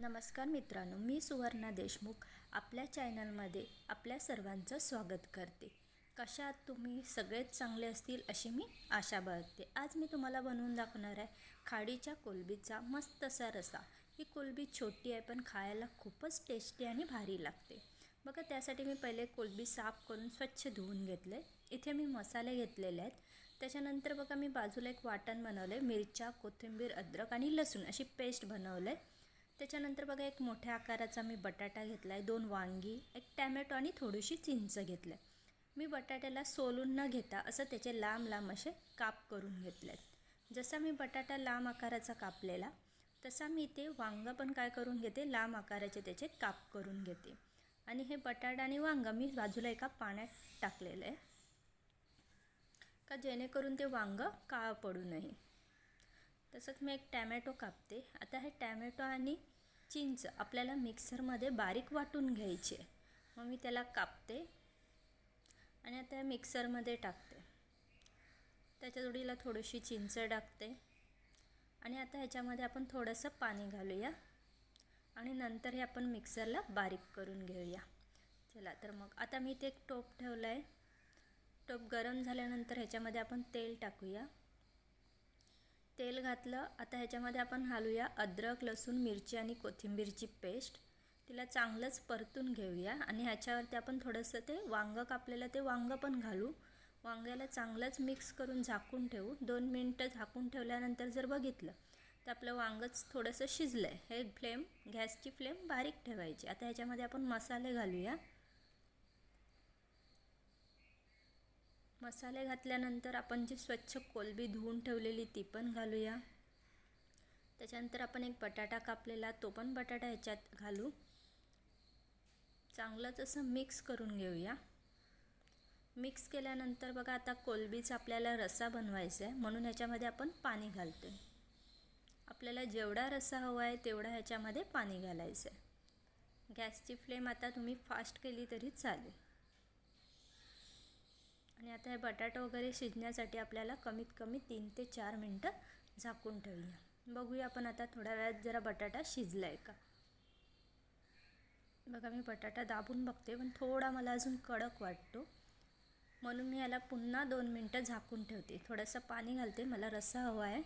नमस्कार मित्रांनो मी सुवर्णा देशमुख आपल्या चॅनलमध्ये आपल्या सर्वांचं स्वागत करते. कशात तुम्ही सगळेच चांगले असतील अशी मी आशा बाळगते. आज मी तुम्हाला बनवून दाखवणार आहे खाडीच्या कोलबीचा मस्त असा रसा. ही कोलबी छोटी आहे पण खायला खूपच टेस्टी आणि भारी लागते. बघा त्यासाठी मी पहिले कोलबी साफ करून स्वच्छ धुवून घेतले. इथे मी मसाले घेतलेले आहेत. त्याच्यानंतर बघा मी बाजूला एक वाटण बनवलं आहे मिरच्या कोथिंबीर अद्रक आणि लसूण अशी पेस्ट बनवलं आहे त्याच्यानंतर बघा एक मोठ्या आकाराचा मी बटाटा घेतला आहे दोन वांगी एक टॅमॅटो आणि थोडीशी चिंच घेतलं आहे मी बटाट्याला सोलून न घेता असं त्याचे लांब लांब असे काप करून घेतले आहेत जसा मी बटाटा लांब आकाराचा कापलेला तसा मी ते वांगं पण काय करून घेते लांब आकाराचे त्याचे काप करून घेते. आणि हे बटाटा आणि वांगं मी बाजूला एका पाण्यात टाकलेलं आहे का जेणेकरून ते वांगं काळं पडू नये. तसंच मी एक टॅमॅटो कापते. आता हे टॅमॅटो आणि चिंच आपल्याला मिक्सरमध्ये बारीक वाटून घ्यायची. आहे मग मी त्याला कापते आणि आता मिक्सरमध्ये टाकते. त्याच्या जोडीला थोडीशी चिंच टाकते. आणि आता ह्याच्यामध्ये आपण थोडंसं पाणी घालूया. आणि नंतर हे आपण मिक्सरला बारीक करून घेऊया. चला तर मग. आता मी ते एक टोप ठेवलं आहे टोप गरम झाल्यानंतर ह्याच्यामध्ये आपण तेल टाकूया. तेल घातलं. आता ह्याच्यामध्ये आपण घालूया अद्रक लसूण मिरची आणि कोथिंबीरची पेस्ट. तिला चांगलंच परतून घेऊया आणि ह्याच्यावरती आपण थोडंसं ते वांगं कापलेलं ते वांगं पण घालू. वांग्याला चांगलंच मिक्स करून झाकून ठेवू. दोन मिनटं झाकून ठेवल्यानंतर जर बघितलं तर आपलं वांगंच थोडंसं शिजलं आहे हे फ्लेम गॅसची फ्लेम बारीक ठेवायची. आता ह्याच्यामध्ये आपण मसाले घालूया. मसाले घातल्यानंतर आपण जी स्वच्छ कोलबी धुवून ठेवलेली ती पण घालूया. त्याच्यानंतर आपण एक बटाटा कापलेला तो पण बटाटा ह्याच्यात घालू. चांगलंच असं मिक्स करून घेऊया. मिक्स केल्यानंतर बघा आता कोलबीचा आपल्याला रसा बनवायचा आहे म्हणून ह्याच्यामध्ये आपण पाणी घालतो आहे आपल्याला जेवढा रसा हवा आहे तेवढा ह्याच्यामध्ये पाणी घालायचं आहे. गॅसची फ्लेम आता तुम्ही फास्ट केली तरी चालेल. आणि आता हे बटाटा वगैरे शिजण्यासाठी आपल्याला कमीत कमी तीन ते चार मिनटं झाकून ठेवूया. बघूया आपण आता थोड्या वेळात जरा बटाटा शिजला आहे का? बघा मी बटाटा दाबून बघते पण थोडा मला अजून कडक वाटतो. म्हणून मी याला पुन्हा दोन मिनटं झाकून ठेवते. थोडंसं पाणी घालते मला रस्सा हवा आहे.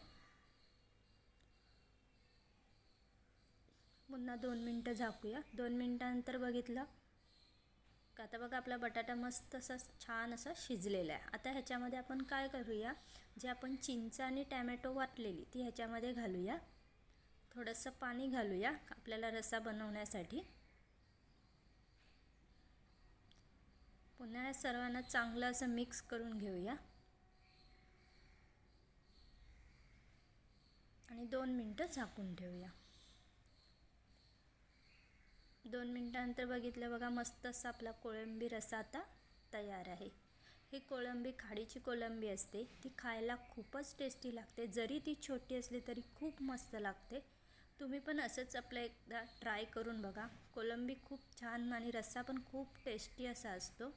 पुन्हा दोन मिनटं झाकूया. दोन मिनटानंतर बघितलं आता बघा आपला बटाटा मस्त असा छान असा शिजलेला आहे. आता ह्याच्यामध्ये आपण काय करूया? जे आपण चिंच आणि टॅमॅटो वाटलेली ती ह्याच्यामध्ये घालूया. थोडंसं पाणी घालूया आपल्याला रसा बनवण्यासाठी. पुन्हा या सर्वांना चांगलं असं मिक्स करून घेऊया. आणि दोन मिनटं झाकून ठेवूया. दोन मिनटानंतर बघितलं बघा मस्त असा आपला कोळंबी रसा आता तयार आहे. ही कोळंबी खाडीची कोळंबी असते ती खायला खूपच टेस्टी लागते. जरी ती छोटी असली तरी खूप मस्त लागते. तुम्ही पण असंच आपलं एकदा ट्राय करून बघा. कोलंबी खूप छान आणि रस्सा पण खूप टेस्टी असा असतो.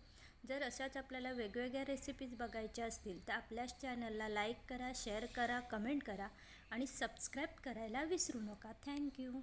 जर अशाच आपल्याला वेगवेगळ्या रेसिपीज बघायच्या असतील तर आपल्याच चॅनलला लाईक करा शेअर करा कमेंट करा आणि सबस्क्राईब करायला विसरू नका. थँक्यू